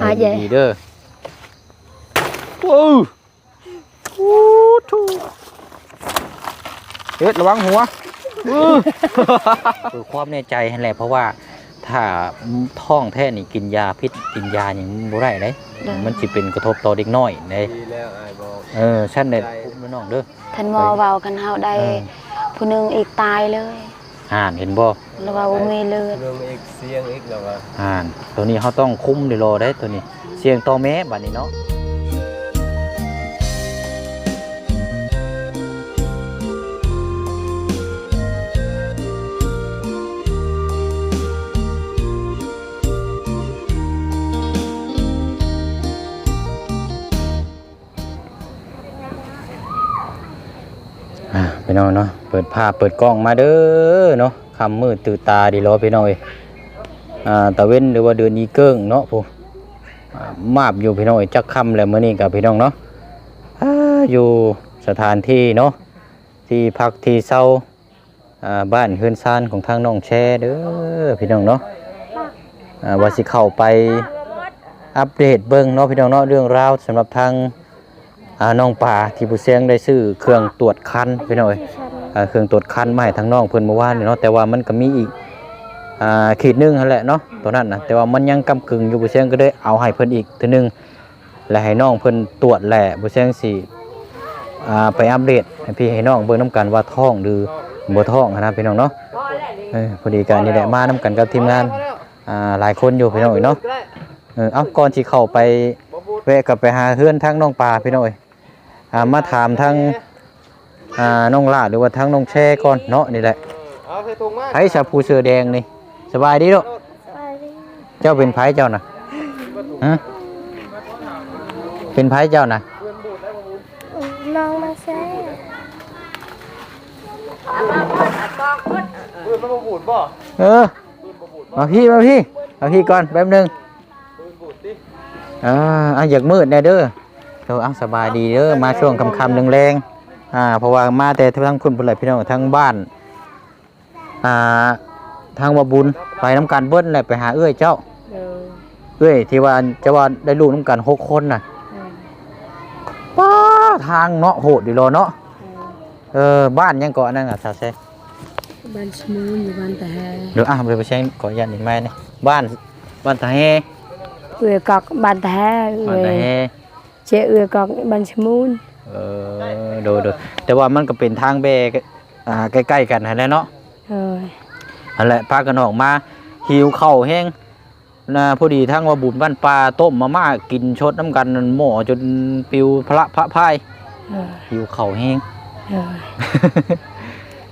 หาใหญ่ดีเด้อโอ้โอ้ทูเฮ็ดระวังหัวอื้อคือความแน่ใจนั่นแหละเพราะว่าถ้าท้องแท้นี่กินยาพิษกินยาอย่างบ่ได้เลยมันสิเป็นกระทบต่อเด็กน้อยเด้ดีแล้วอ้ายบอกเออฉันเนี่ยคุ้มน้องเด้อท่านหมอเว้ากันเฮาได้เออผู้หนึงอีกตายเลย อ่านเห็นบ่แล้วว่าบ่มีเลือดเรื่องอีกเสียงอีกแล้วว่าอ่านตัวนี้เขาต้องคุ้มเดโลได้ตัวนี้ เสียงต่อแม้บัดนี้เนาะ น้องเนาะเปิดภาพเปิดกล้องมาเด้อเนาะคำมืดตื่นตาดีรอพี่น้องเอ้ยอ่าตะเว้นหรือว่าเดือนอีเกิ้งเนาะผู้มาบอยู่พี่น้องเอ้ยจักคำแล้วมื้อนี้กับพี่น้องเนาะอยู่สถานที่เนาะที่พักที่เศร้าอ่าบ้านเฮือนซานของทางน้องแช่เด้อพี่น้องเนาะอ่าว่าสิเข้าไปอัปเดตเบิ่งเนาะพี่น้องเนาะเรื่องราวสำหรับทาง น้องป่าที่ผู้เสียงได้ซื้อเครื่องตรวจคันพี่น้อยเครื่องตรวจคันมาให้ทางน้องเพิ่นเมื่อวานเนาะแต่ว่ามันก็มีอีกขีดนึงนั่นแหละเนาะตัวนั้นนะแต่ว่ามันยังกำกึ่งอยู่ผู้เสียงก็ได้เอาให้เพิ่นอีกทีนึงและให้น้องเพิ่นตรวจแหละผู้เสียงสิอ่ไปอัปเดตให้พี่ให้น้องเบิ่งนํกันว่าท้องหรือบ่ท้องนะพี่น้องเนาะพอดีกันนี่แหละมานํกันกับทีมงานหลายคนอยู่พี่น้อยเนาะเออเอาก่อนสิเข้าไปแวะกลับไปหาเพื่อนทางน้องปลาพี่น้อย อ่ามาถามทางอ่าน้องลาดหรือว่าทางน้องแช่ก่อนเนาะนี่แหละเอาใส่ถุงมาไผชาพูเสื้อแดงนี่สบายดีลูกเจ้าเป็นไผเจ้านะฮะเป็นไผเจ้านะน้องมาแซ่ปืนมันบ่บูดบ่เออมาพี่มาพี่มาพี่ก่อนแป๊บหนึงปืนบูดติอ่าอะอยากมืดแน่เด้อ เอออะสบายดีเด้อมาช่วงค่ำๆแรงๆอ่าเพราะว่ามาแต่ทั้งคุณผู้ใหญ่พี่น้องทั้งบ้านอ่าทางว่าบุญไปน้ำกันเบิ้ลเลยไปหาเอื้อยเจ้าเออเอ้ยที่ว่าจะว่าได้ลูกน้ำกันหกคนน่ะป้าทางเนาะโหดดีรอเนาะเออบ้านยังเกาะนั่นอะสาวเซ่บ้านสมูนอยู่บ้านตะแฮเดี๋ยวอะไปไปใช้ขอยันอีกไหมนี่บ้านบ้านตาเฮเอื้อกอกบ้านตะแฮบ้านตา เฮเจเอื้อกอกบ้านสมูนเออโดยโดยแต่ว่ามันก็เป็นทางเบกอ่าใกล้ๆกันหั่นแหละเนาะเอออันแหละพากันออกมาหิวข้าวแห้งนะพอดีทั้งว่าบุญบ้านปลาต้มมาม่ากินชดน้ำกันหม้อจนปิวพระพระพายเออหิวข้าวแห้ง เออ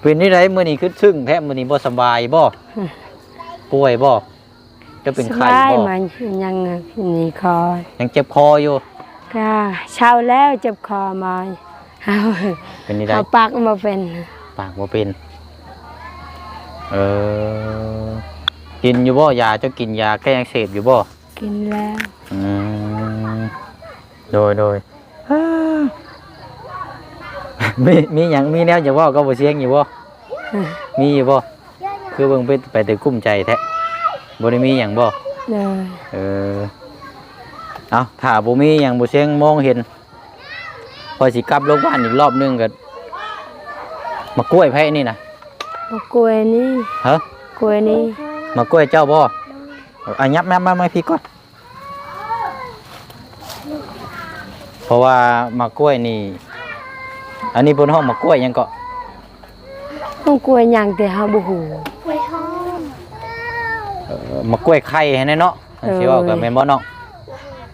เป็นนี่ไรมื้อนี้คือซึ่งแท้มื้อนี้บ่สบายบ่อืม ป่วยบ่จะเป็นไข้สบายบ่มันยังนี่คอยังเจ็บคออยู่ ก็เช้าแล้วเจ็บคอมาเอาเป็นนี่ไรเอาปากมาเป็นปากบ่เป็นเออกินอยู่บ่ยาเจะกินยาแก้อักเสบอยู่บ่กินแล้วอืมโดยโดยมีมีหยังมีแนวอย่าเว่าก็บ่เสียงอยู่บ่มีอยู่บ่คือเบิ่งไปไปแต่กุ้มใจแท้บ่ได้มีหยังบ่เลยเออ เอาถ้าบ่มีหยังบ่เสียงมองเห็น พอสิกลับลงบ้านอีกรอบหนึงก็มากล้วยไผนี่นะมากล้วยนี่ฮะกล้วยนี่มากล้วยเจ้าบ่อะยับยับมามาพี่ก่อนเพราะว่ามากล้วยนี่ อันนี้บนห้องมากล้วยหยังก็ต้องกล้วยหยังแต่เฮาบ่ฮู้ไว้ห้องเอ่อมากล้วยไข่ให้แน่เนาะอันสิเว่ากับแม่นบ่เนาะ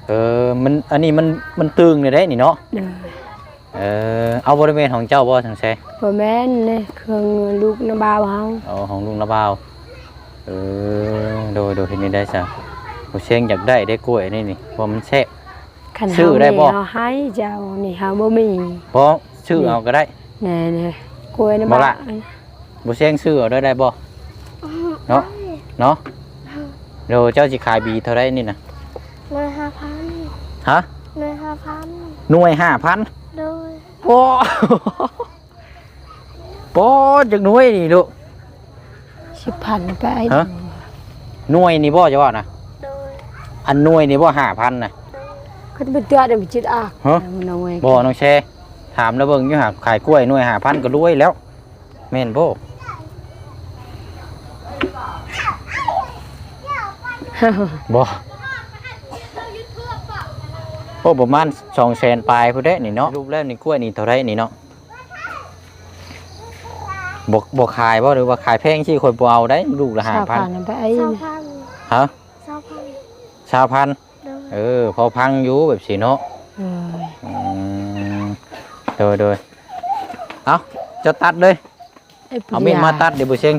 เออมันอันนี้มันมันตึงนี่ได้นี่เนาะเลยเออเอาบริเวณของเจ้าบ่จังไสบ่แม่นเลยเครื่องลูกน้าบ่าวเฮาเอาของลุงระบาวเออโดยโดยเห็นนี่ได้ซะผู้เชียงอยากได้ได้กล้วยนี่นี่เพราะมันแซ่บ คันซื้เฮาอได้มีบ่เฮาให้เจ้านี่เฮาบ่มีเพราะชื่อเอาก็ได้ แน่ๆกล้วยน้าบ่บ่าละวผู้เชียงซื้อเอาได้ได้บ่เนาะเนาะเดี๋ยวเจ้าสิขายบีเท่าไรนี่นะหน่วยห้าพัน ฮะหน่วยห้าพันหน่วยห้าพันโดยโอ้โอ้จากหน่วยนี่ลูกสิบพันไปฮะหน่วยนี่บ่จะว่านะโดยไผอันหน่วยนี่บ่ห้าพันนะเขาจะไปเตือนเดี๋ยวไปจิตอากฮะมันเอาไว้บ่น้องแชร์ถามแล้วเบิ่งอยู่หาขายกล้วยหน่วยห้าพันก็รวยแล้วแม่นบ่บ่ โอ้ประมาณสองแสนปลายพุ่นเด้นี่เนาะรูปแล้วนี่กล้วยนี่เท่าไรนี่เนาะบ่บ่ขายบ่หรือว่าขายแพงที่คนบ่เอาได้ลูกละห้าชาวพันผ่านไปไอ้สาวนี่พันฮะสาวพันชาวพันโดยเออ พอพังอยู่แบบสีเนาะเอออืมโดยโดยเอาจะตัดเลยไอ้ปุเอามีดมาตัดเดี๋ยวบุเชง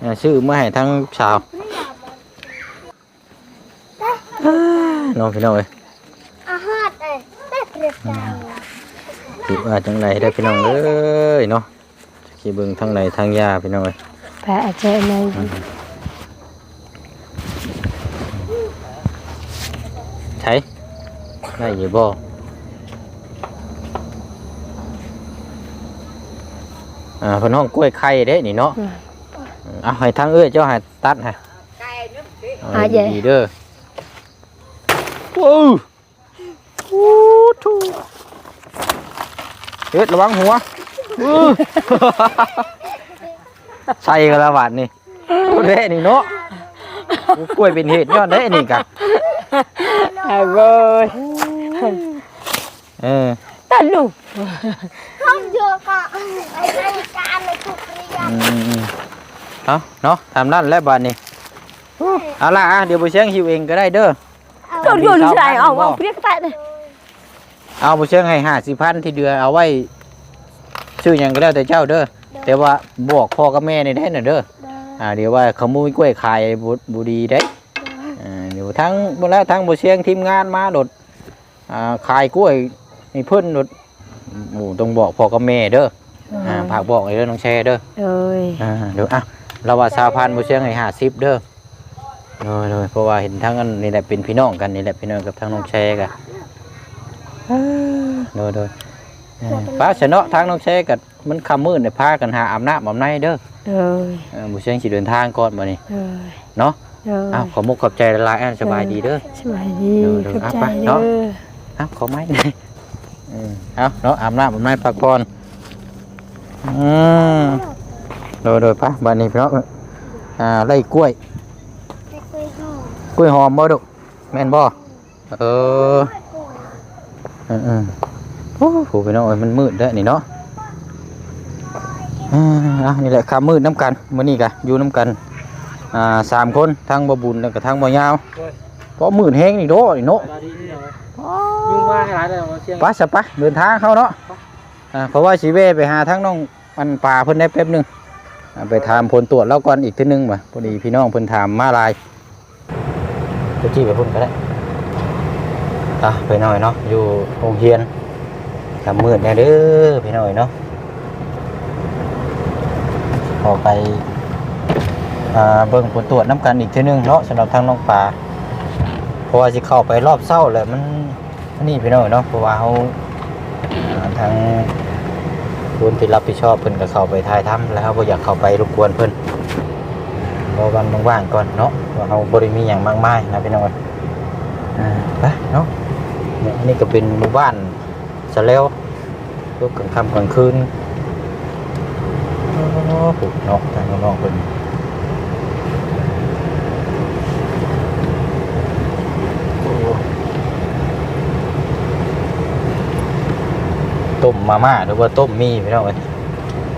เออชื่อมาให้ทั้งชาวน้องพี่น้องเอ้ย คิดว่าจังไรได้อพี่น้องเอ้ยเนาะขี่เบิ่งทางไหนทางยาพี่น้องเอ้ยแพ้อาจจะในใช้ได้อยู่บ่อ่าเพิ่นห้องกล้วยไข่เด้นี่เนาะเอาให้ทางเอ้ยเจ้าให้ตัดฮะเอาดีๆเด้อโอ้โอ้ ทูเฮ็ดระวังหัวอื้อใส่กันละบาดนี่โอ้เด้นี่เนาะโอ้กล้วยเป็นเหตุย้อนเด้นี่กะไอ้เว้ยเออตัดลูกห้องเยอะก็ไอ้รายการในทุกเรียนอืมๆเอาเนาะทำนั่นแล้วบาดนี่เอาล่ะอะเดี๋ยวไปเชียงหิวเองก็ได้เด้อตัวโยนใส่เอาเอาเรียกตายเลย เอาไปเชียงให้ห้าสิพันที่เดือนเอาไว้ชื่อหยังก็แล้วแต่เจ้าเด้อแต่ว่าบอกพ่อกับแม่นี่ได้น่ะเด้อโดยอ่าเดี๋ยวว่าขโมยกล้วยขายบุบุดีได้อ่าเดี๋ยวทั้งบนแล้วทั้งบเชียงทีมงานมาโดดอ่าขายกล้วยนี่เพิ่นโดดหมูต้องบอกพ่อกับแม่เด้ออ่าฝากบอกเลยเด้อน้องแชร์เด้อเอ้ยอ่าเดี๋ยวอะเราว่าสาพันบเชียงให้ห้าสิบเด้อเลยเลยเพราะว่าเห็นทั้งอันนี่แหละเป็นพี่น้องกันนี่แหละพี่น้องกับทั้งน้องแชร์กัน โดยโดยเออป้าชนะทางน้องแชร์กับมันคำมืดเนี่ยพากันหาอาบน้ำอาบในเด้อเอ้ยเออบุเชียงสิเดินทางก่อนมานี่เอ้ยเนาะเอ้ยอ้าวขอมุกขอบใจละลายอันสบายดีเด้อสบายดีเดี๋ยวเดี๋ยวขอบใจอะไปเด้เนาะออ้าวขอไม้หน่อยอืมเอาเนาะอาบน้ำอาบน้ำพักผ่อนอืมโดยโดยปะบ้านนี้พี่น้องอ่าไล่กล้วยไปคุยห้องกล้วยหอมบ่ดุแม่นบ่เออ อืมอืมโอ้โหพี่น้องเอ้ยมันมืดแล้วนี่เนาะอ่าอะนี่แหละคำมืดน้ำกันมื้อนี้กะอยู่น้ำกันอ่าสามคนทั้งบ่บุญแล้วก็ทั้งบ่ยาวเพราะมืดแห้งนี่โดนี่เนาะยุ่งมากให้หลายเลยมาเชียงไปสปะเดินทางเข้าเนาะอ่าเพราะว่าชีเวไปหาทั้งน้องมันป่าเพิ่นได้แป๊บหนึงอ่าไปถามผลตรวจแล้วก่อนอีกทีนึงบ่พอดีพี่น้องเพิ่นถามมาหลายจะจี้ไปพุ่นก็ได้ อะไปหน่อยเนาะอยู่โรงเรียนทำมืดแน่เด้อพี่น้อยเนาะออไปเบิ่งผลตรวจน้ำกันอีกทีนึงเนาะสำหรับทางน้องป่าเพราะว่าสิเข้าไปรอบเศร้าแหละมันนนี้พี่น้องเนาะเพราะว่าเขาทางคนที่รับผิดชอบเพิ่นก็เข้าไปถ่ายทำแล้วเขาบ่อยากเข้าไปรบกวนเพิ่นรอวันว่างๆก่อนเนาะเราเขาบ่ได้มีหยังมากมายนะพี่น้องไปเนาะ อันนี้ก็เป็นหมู่บ้านสะแล้วยกกลางค่ำกลางคืนโอ้โหเนาะทางน้องเพิ่นต้มมาม่าหรือว่าต้มมีพี่น้องเอ้ย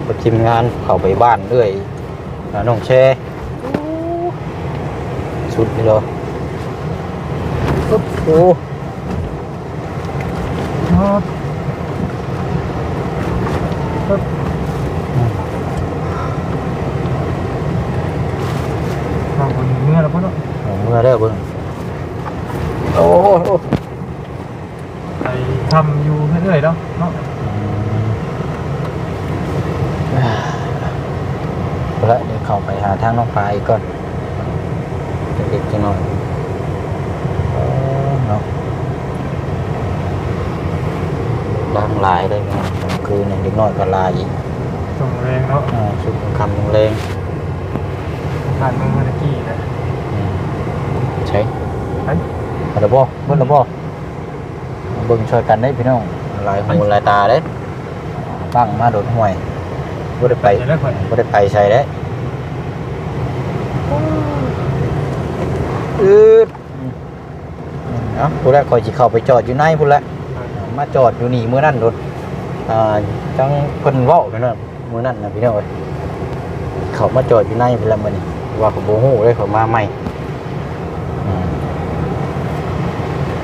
ก็ทีมงานเข้าไปบ้านเรื่อยน้องแช่สุดนี่เหรอโอ้ ครับปึ๊บอืมข้าวคนเมื่อแล้วพ่อเนาะเอาเมื่อได้เบิ่งโอ้โหไปทำอยู่เรื่อยๆเนาะเนาะเอาละเดี๋ยวเข้าไปหาทางน้องปลาอีกก่อนเด็กๆจังหน่อยเออเนาะดัง หลายเลยนะกลางคืนเนี่ยเด็กน้อยก็หลายอีกส่งแรงเนาะอ่าชุดคำแรงผ่านมือเมื่อกี้นะๆอืมใช่ไปเอาละบ่เบิ่งละบ่เบิ่งช่วยกันได้พี่น้องหลายหูหลายตาเด้ฟังมาโดดห่วยบ่ได้ไปไปแล้วค่อยบ่ได้ไปใส่เด้อืดเอ้าผู้แรกคอยสิเข้าไปจอดอยู่ในพุ่นแหละ มาจอดอยู่นี่มื้อนั้นรถอ่าจังเพิ่นเว้าไปนั่นมื้อนั้นนะพี่น้องเอ้ยเขามาจอดอยู่ในพุ่นละมื้อนี้ว่าเขาบ่ฮู้เลยเขามาใหม่อืม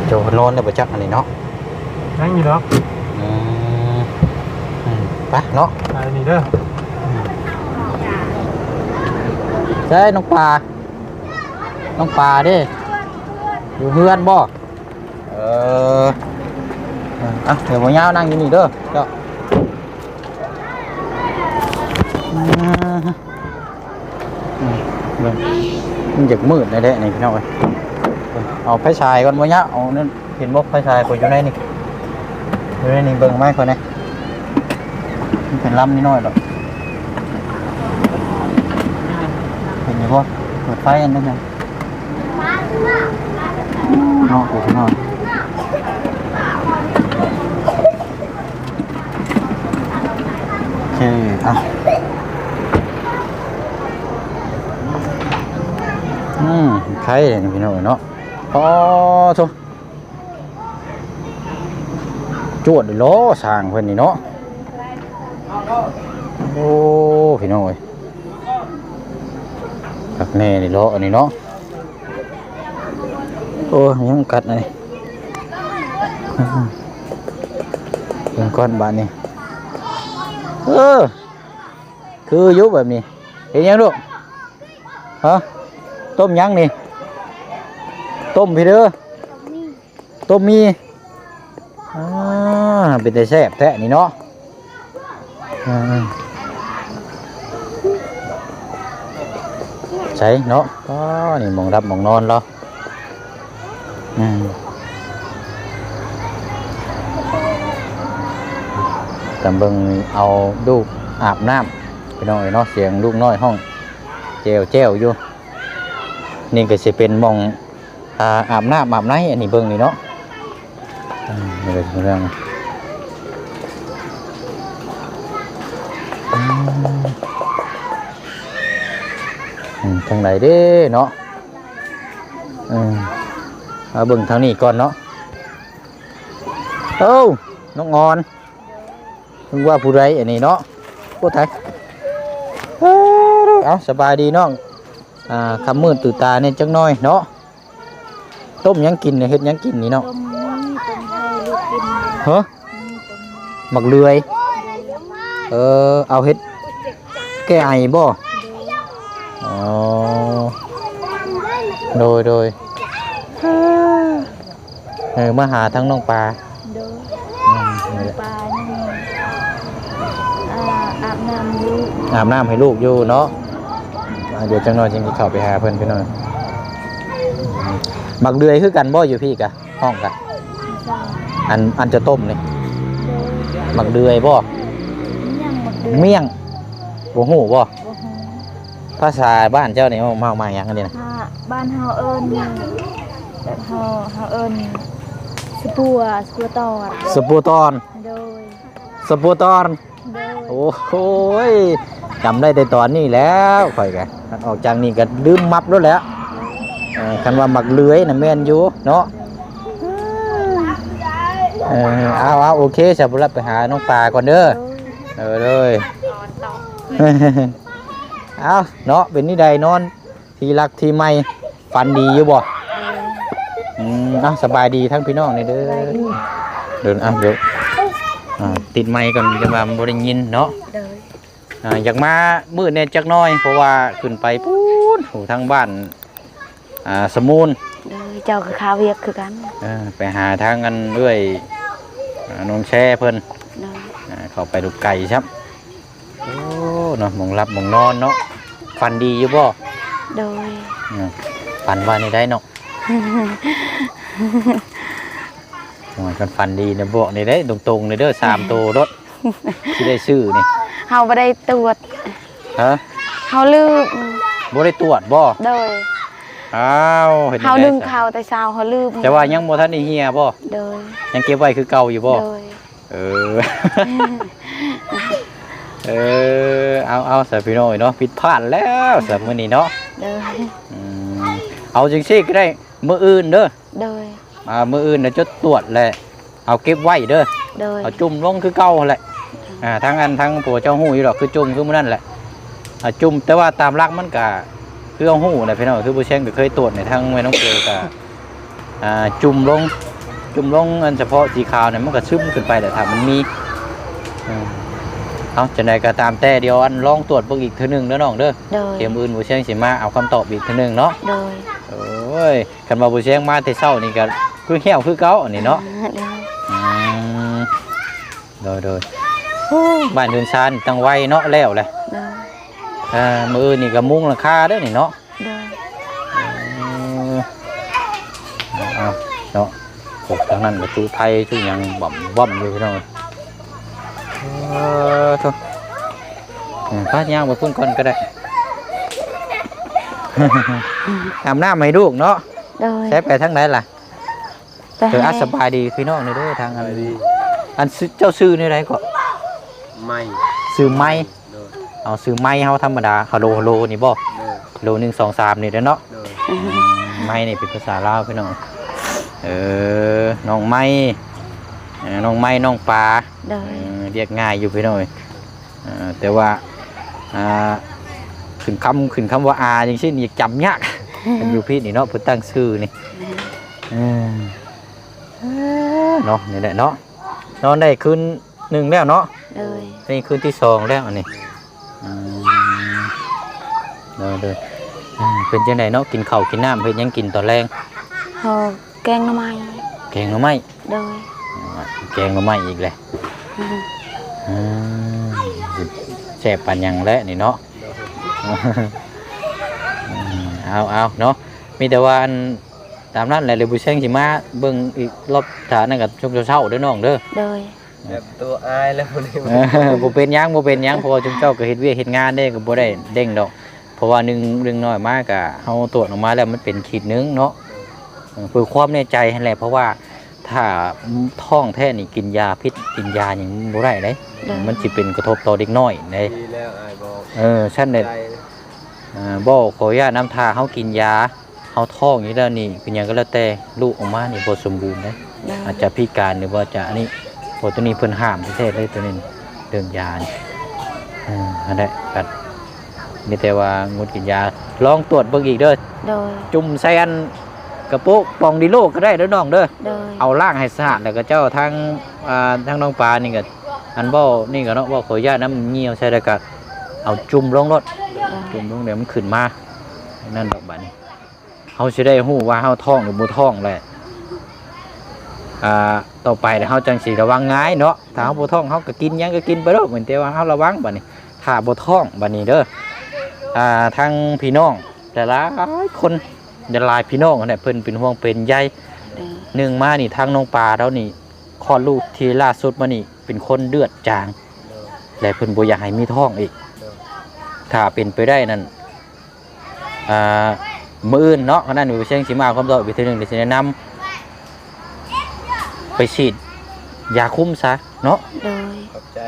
โจนอนได้บ่จักอันนี้เนาะนั่งอยู่เนาะอืมอืมไปเนาะไปนี่เด้อใช่น้องปลาน้องปลาเด้อยู่เพื่อนบ่เออ อะเดี๋ยวบ่ยาวนั่งอยู่นี่เด้อเจ้าอืมอืมเบิ่งมันอยากมืดเลยเด้นี่พี่น้องเอ้ยเอาไฟฉายก่อนบ่ยะเอานั่นเห็นบ่ไฟฉายก็อยู่ในนี่อยู่ในนี่เบิ่งไม้ก่อนนะมันเป็นลำนิดหน่อยดอกเห็นไหมพ่อเปิดไฟอันนั้นยังนอกอยู่ข้างนอก โอเอะอืมใครเนี่ยพี่น้องเนาะอ๋อโถจวดล้อสร้างเพิ่นนี่เนาะโอ้พี่น้องเอ้ยผักแน่นี่ลาะอันนี้เนาะโอ้ยังกัดอันนี้เป็นก้อนบานนี่ เออ คืออยุบแบบนี้ เห็นยังลูกฮะต้มยังนี่ ต้มพี่เด้อต้มมีอ่าเป็นแต่แซ่บแท้นี่เนาะอ่าใช่เนาะก็นี่หมองรับหมองนอนเราอืม ตำเบิงเอาลูกอาบน้ำไปน้องเอ้ยเนาะเสียงลูกน้อยห้องเจวเจวอยู่ นี่ก็จะเป็นมองอาอาบน้ำอาบไหนอันนี้เบิ่งนี่เนาะนี่เป็นเรื่องทางไหนเด้เนาะอืมเอาเบิ่งทางนี้ก่อนเนาะเอ้าน้องงอน นึกว่าผู้ใดอันนี้เนาะผู้ไทยเอาเอสบายดีน้องอ่าคำมืดตื่นตาเนี่ยจังน้อยเนาะต้มยังกินเนี่ยเฮ็ดยังกินนี่เนาะต้มนี่ต้มให้ลูกกินฮะนี่ต้มหมักเลือยเออเอาเฮ็ดแก้ไอบ่อ๋อโดยโดยเออมาหาทั้งน้องปลา โดย อืมนี่แหละ ปลานี่อ่าอาบน้ำ อยู่อาบน้ำให้ลูกอยู่เนาะอ่าเดี๋ยวจังหน่อยจึงจะเข้าไปหาเพิ่นพี่น้อยหมักเดือยคือกันบ่อยู่พี่กะห้องกะใส่อันอันจะต้มนี่โดยหมักเดือยบ่ยังหมดเดือนเมี่ยงบ่ฮู้บ่บ่ฮู้ภาษาบ้านเจ้านี่มามามาหยังอันนี้นะถ้าบ้านเฮาเอิ้นแบบเฮาเฮาเอิ้นสปัวสปัวตอดสปูตอนโดยสปูตอน โดยโอ้โหยจำได้แต่ตอนนี้แล้วข่อยกะคันออกจากนี่ก็ลืมมับแล้วแหล้วคันว่าหมักเลื้อยนะแม่นอยู่เนาะเออเอาเอาโอเคจะบุรับไปหาน้องปลาก่อนเด้อโดยเออเลยเอาเนาะเป็นนี่ใดนอน ทีรักทีไม่ฟันดีอยู่บ่อืมเอาสบายดีทั้งพี่น้องนี่เด้อเดินอะเดี๋ยว อ่าติดไมค์ก่อนจะมาบริยินเนาะโดยอ่าอยากมามืดเนี่ยจักหน้อย เพราะว่าขึ้นไปปูนหูทางบ้านอ่าสมูนโดยเจ้าก็ข้าวเวียกคือกันเออไปหาทางกันเรื่อยอ่านนแช่เพิ่นโดยอ่าเข้าไปดูไก่ครับโอ้เนาะหมองรับหมองนอนเนาะฟันดีอยู่บ่โดย อืมฟันว่านี่ได้เนาะ โอ้ยกันฟันดีนะบอกนี่ได้ตรงๆนี่เด้อสามตัวรถที่ได้ซื้อนี่เฮาบ่ได้ตรวจฮะเฮาลืมบ่ได้ตรวจบ่โดยอ้าวเห็นเฮาได้ดึงซะเขาแต่เช้าเขาลืมแต่ว่ายังบ่ทันได้เฮียบ่โดยยังเก็บไว้คือเก่าอยู่บ่โดยเออเออเอาเอาสาพี่น้อยเนาะผิดพลาดแล้วสำหรับมื้อนี้เนาะโดยอืมเอาจังซี่ก็ได้มื้ออื่นเด้อโดย อ่ามื้ออื่นน่ะจะตรวจแหละเอาเก็บไว้เด้อโดยเอาจุ่มลงคือเก่าหั่นแหละอ่าทั้งอันทั้งผัวเจ้าหู้อยู่ดอกคือจุ่มคือมื้อนั้นแหละอ่าจุ่มแต่ว่าตามหลักมันก็คือเอาหู้น่ะพี่น้องคือผู้เชี่ยงก็เคยตรวจในทั้งแม่น้องเกลือก็อ่าจุ่มลงจุ่มลงอันเฉพาะสีขาวเนี่ยมันก็ซึมขึ้นไปแต่ถ้ามันมีอืมเอาจะไหนก็ตามแต่เดียวอันลองตรวจเบิ่งอีกเทื่อหนึงเด้อน้องเด้อโดยเตรียมอื่นผู้เชี่ยงสิมาเอาคำตอบอีกเทื่อหนึงเนาะโดยโอ้ยคันว่าผู้เชี่ยงมาแต่เช้านี่ก็ คือเหี่ยวคือเก่าอันนี้เนาะโดยอืมโดยโดยโอ้บ้านเรือนชานตั้งไว้เนาะแล้วแหละโดยอ่ามือนี่ก็มุงราคาเด้อนี่เนาะโดยอืมเอาเอาเนาะโอ้ทางนั้นประตูไทยทุกอย่างบ่ำบ่ำอยู่พี่น้องเออโทุกพาดย่างไปพุ่นก่อนก็ได้อาบน้ำให้ลูกเนาะโดยใช้ไปทางไหนล่ะไป เธออาให้สบายดีพี่น้องนี่เด้อทางอันนี้อันซื้อเจ้าซื้อนี่ไรก็ไม่ซื้อไม้โดยเอาซื้อไม้เฮาธรรมดาฮัลโหลฮัลโหลนี่บ่โดยโลหนึ่งสองสามนี่เด้อเนาะโดยไม้นี่เป็นภาษาลาวพี่น้องเออน้องไม้เออน้องไม้น้องปลาโดเอยอเรียกง่ายอยู่พี่น้องเออแต่ว่าอ่าขึ้นคำขึ้นคำว่าอาอย่างเช่นนี่จำยากมันอยู่พี่นี่เนาะเพิ่นตั้งชื่อนี่ เออเออเนาะนี่แหละเนาะนอนได้คืนหนึ่งแล้วเนาะโดยนี่คืนที่สองแล้วอันนี้อืมเดินเดินอืมเป็นจังไดเนาะกินข้าวกินน้ำเพิ่นยังกินตอนแรงเฮาแกงหน่อไม้แกงหน่อไม้โดยอ่าแกงหน่อไม้อีกเลยอืมแซ่บปานหยังแล้วนี่เนาะอืมเอาเอาเนาะมีแต่ว่าอัน ตามนั้นแหละเลยบุเชงสิมาเบิ่งอีกรอบฐานนั่นกับช่วงเช้าๆเด้อน้องเด้อโดยแบบตัวอายแล้วคนนี้เออบ่เป็นหยังบ่เป็นหยังเพราะว่าจุมเจ้าก็เฮ็ดเวียกเฮ็ดงานได้ก็บ่ได้เด้งดอก เพราะว่าหนึ่งเรื่องน้อยมากอะเฮาตรวจออกมาแล้วมันเป็นขีดหนึงเนาะเออเพื่อความแน่ใจนั่นแหละเพราะว่าถ้าท้องแท้นี่กินยาพิษกินยาหยังบ่ได้เด้มันสิเป็นกระทบต่อเด็กน้อยเด้ดีแล้วอายบอกเออฉันเนี่ยใจอ่าบ่ขออนุญาตน้ำทาเฮากินยา เฮาท้องอยู่แล้วนี่เป็นหยังก็แล้วแต่ลูกออกมานี่บ่สมบูรณ์เด้โดยอาจจะพิการหรือว่าจะอันนี้โอ้ตัวนี้เพิ่นห้ามประเทศเลยตัวนี้เรื่องยานี่อืมอันนี้กัดมีแต่ว่างดกินยา ลองตรวจเบิ่งอีกเด้อโดยจุ่มใส่อันกระปุกปองดีโลก็ได้เด้อน้องเด้อโดยเอาล่างให้สะอาดแล้วก็เจ้าทางอ่าทางน้องปลานี่ก็อันบ่นี่ก็เนาะบ่ขออนุญาตน้ำเงี้ยวใส่แล้วก็เอาจุ่มลงรถจุ่มลงเดี๋ยวมันขึ้นมานั่นดอกบัดนี้ เฮาสิได้ฮู้ว่าเฮาท้องหรือบ่ท้องแหละอ่าต่อไปเดี๋ยวเขาจังสีระวังง่ายเนาะถ้าเขาบ่ท้องเขาก็กินหยังก็กินไปเด้อเหมือนแต่ว่าเขาระวังบัดนี้ถ้าบ่ท้องบัดนี้เด้ออ่าทางพี่น้องแต่ละคนแต่หลายพี่น้องเนี่ยเพิ่นเป็นห่วงเป็นใยโดยหนึ่งมานี่ทางน้องปลาแล้วนี่คลอดลูกที่ล่าสุดมานี่เป็นคนเลือดจางโดยและเพิ่นบ่อยากให้มีท้องอีก ถ้าเป็นไปได้นั่นอ่า มื้ออื่นเนาะขณะนี้เชียงสิมาเอาคำตอบอีกทีหนึงเดี๋ยวสิแนะนำไปฉีดยาคุมซะเนาะ โดย ขอบใจ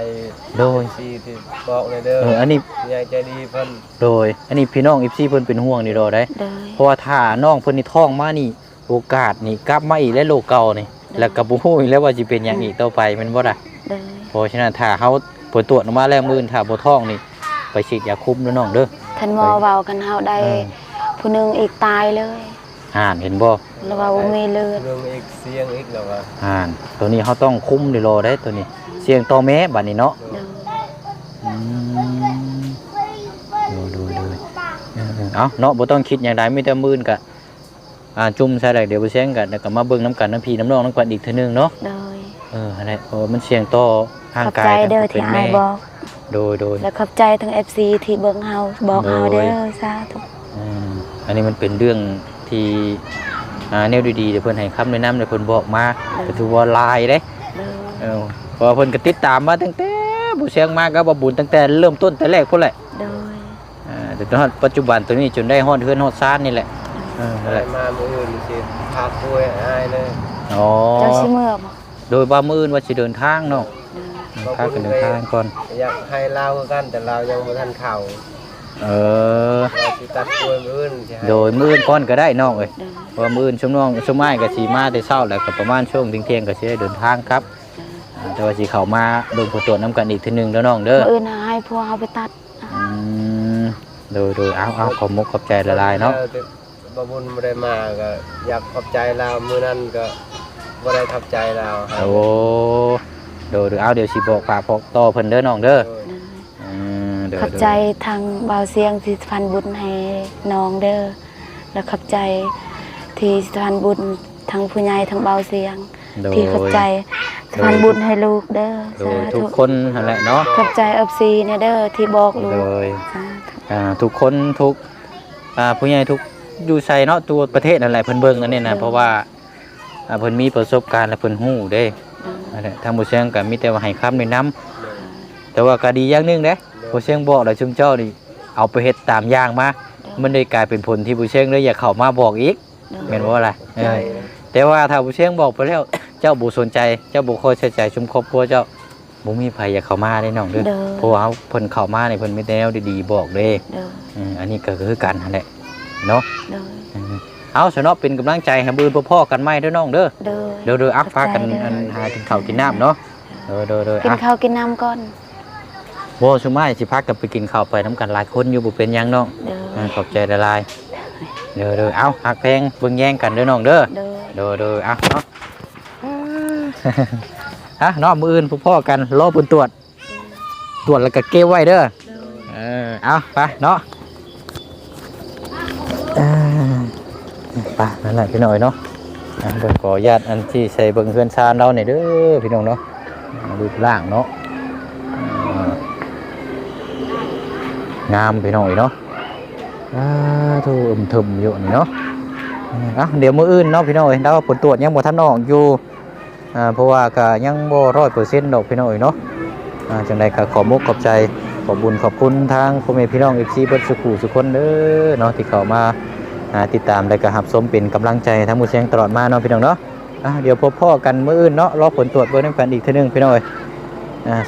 โดยซีที่บอกเลยเด้อเอออันนี้ยายใจดีเพิ่นโดย อันนี้พี่น้อง FC เพิ่นเป็นห่วงนี่ดอกได้ โดย เพราะว่าถ้าน้องเพิ่นนี่ท้องมานี่ โอกาสนี่กลับมาอีกและโลกเก่านี่ แล้วก็บ่ฮู้อีกแล้วว่าสิเป็นหยังอีกต่อไปแมันบ่ล่ะโดย เพราะฉะนั้นถ้าเฮาผลตรวจออกมาแล้วมื้อนี้ถ้าบ่ท้องนี่ ไปฉีดยาคุมเด้อน้องเด้อท่านหมอเว้ากันเฮาได้เออ ผู้หนึงอีกตายเลยอ่านเห็นบ่แล้วว่าบ่มีเลือด เรื่องอีกเสียงอีกแล้วว่าอ่าน ตัวนี้เขาต้องคุมดีโลได้ตัวนี้ เสียงต่อแม้บัดนี้เนาะโดยอืมดูดูดูเออเอาเนาะบ่ต้องคิดอย่างใดมีแต่มื่นกะอ่าจุ่มใส่ได้เดี๋ยวไปเสียงกันแล้วก็มาเบิ่งน้ำกันน้ำพี่น้ำน้องน้ำกันอีกเทีนึงเนาะ โดยเอออะไรเพราะว่ามันเสียงต่อห่างขอบกาใจยเด้อเป็ที่นอาแม่ยบอก โดยโดย และขอบใจทั้ง FC ที่เบิ่งเฮาบอกเฮาโดเด้ยอสาธุ อืม อันนี้มันเป็นเรื่องที่อ่าแนวดีๆเดี๋ยวเพิ่นให้คำแนะนำเดี๋ยวเพิ่นบอกมาก็ถือว่าหลายเด้โดยเออเพราะว่าเพิ่นก็ติดตามมาตั้งแต่ผู้เชียงมาก็บ่บุญตั้งแต่เริ่มต้นแต่แรกพุ่นแหละโดยอ่าแต่ตอนปัจจุบันตัวนี้จนได้ฮอดเฮือนฮอดซ่านนี่แหละเออนั่นอะไรแหละมามืออื่นสิพาคุยอายเลยอ๋อเจ้าชิเมื่อบ่โดยว่ามื้ออื่นว่าสิเดินทางเนาะพากันเดินทางก่อนอยากให้เล่าคือกันแต่เรายังบ่ทันเข้า เออเราสิตัดคุยมืออื่นสิให้โดยมื้ออื่นก่อนก็ได้น้องเอ้ยเด้อเพราะว่ามื้ออื่นช่วงน้องช่วงไม้ก็สิมาแต่เช้าแล้วก็ประมาณช่วงเที่ยงๆก็สิได้เดินทางครับอ่าแต่ว่าสิเข้ามาเบิ่งผู้ตรวจนํกันอีกทีหนึงเด้อน้องเด้อ มื้ออื่นหาให้พวกเอาไปตัดอืมโดยโดยเอาเอาขอบมุกขอบใจละลายเนาะบ่บุญบ่ได้มาก็อยากขอบใจเรามื้อนั้นก็บ่ได้ทับใจเราโอ้ โดยโดยเอาเดี๋ยวสิบอกฝากบอกต่อเพิ่นเด้อน้องเด้อ โดยอื มเด้อขอบใจทางเบาเสียงที่สะพานบุญให้น้องเด้อแล้วขอบใจที่สะพานบุญทางผู้ใหญ่ทางเบาเสียง โดย ที่ขอบใจสะพานบุญให้ลูกเด้อโดสายทุธุกคนนั่นแหละเนาะ ขอบใจเอฟซีเนี่ยเด้อที่บอกลูโดกย สาธุ อ่าทุกคนทุกอ่าผู้ใหญ่ทุกอยู่ใส่เนาะตัวประเทศนั่นแหละเพิ่นเบิ่งอันนี้นะเพราะว่าอ่าเพิ่นมีประสบการณ์และเพิ่นฮู้เด้นั่นแหละทางผู้เชียงก็มีแต่ว่าให้คำแนะนํแต่ว่าก็ดีอย่างหนึงเด้ ผู้เชียงบอกแล้วชุมเจ้านี่เอาไปเฮ็ดตามอย่างมา มันได้กลายเป็นผลที่ผู้เชียงเลยอยากเข้ามาบอกอีกเด้อแม่นบ่ล่ะเอใจอแต่ว่าถ้าผู้เชียงบอกไปแล้วเจ้าบ่สนใจเจ้าบ่ค่อยใส่ใจชุมครอบครัวเจ้าบ่มีไผอยากเข้ามาได้น้องเด้อเด้อเพราะว่าเพิ่นเข้ามานี่เพิ่นมีแต่แนวดีๆบอกเด้เด้ออืมอันนี้ก็คือกันนั่นแหละเนาะเด้ออืมเอาสนอเป็นกำลังใจให้บืนพ่อๆกันไหมเด้อน้องเด้อเด้อเดี๋ยวเดี๋ยวอักขอบฟ้ากันใจเด้ออัอันหากินข้าวกินน้ำเนาะเด้อเด้อเด้อกินอะข้าวกินน้ำก่อนโบชุมายสิพักกันไปกินข้าวไปน้ำกันหลายคนอยู่บ่เป็นหยังน้องเด้ออ่าขอบใจละลายเด้อเด้อเอาหักแพงเบิ่งแย่งกันเด้อน้องเด้อ เด้อเด้อเด้อเอาเนาะฮะเนาะมื้ออื่นพ่อๆกันรอผลตรวจ ตรวจแล้วก็เก็บไว้เด้อเออเอาไปเนาะอ่าไปนั่นแหละพี่หน่อยเนาะอะเบิ่งขออนุญาตอันที่ใส่เบิ่งเพื่อนชานเราหน่อยเด้อพี่น้องเนาะอ่ารูปร่างเนาะอ่า งามพี่น้อยเนาะอ่าทูอึมทึมอยู่นี่เนาะอะเดี๋ยวมืออื่นเนาะพี่น้อยเราผลตรวจยังบ่ทันออกอยู่อ่าเพราะว่าก็ยังบ่ร้อยเปอร์เซ็นต์ดอกพี่น้อยเนาะอ่าจังใดก็ขอมุกขอบใจขอบบุญขอบคุณทางพ่อแม่พี่น้องเอฟซีเบิร์ดสุขุสุคนเด้อเนาะที่เข้ามาอ่าติดตามและก็หับสมเป็นกำลังใจทั้งหมูเสียงตลอดมาเนาะพี่น้องเนาะอ่าเดี๋ยวพบพ่อกันมืออื่นเนาะรอผลตรวจเบอร์น้ำกันอีกทีนึงพี่น้องเอ้ย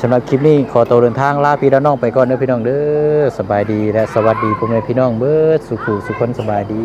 สำหรับคลิปนี้ขอตัวเดินทางลาพี่และน้องไปก่อนเด้อพี่น้องเด้อสบายดีและสวัสดีพ่อแม่พี่น้องเบิร์ดสุขุสุขคนสบายดี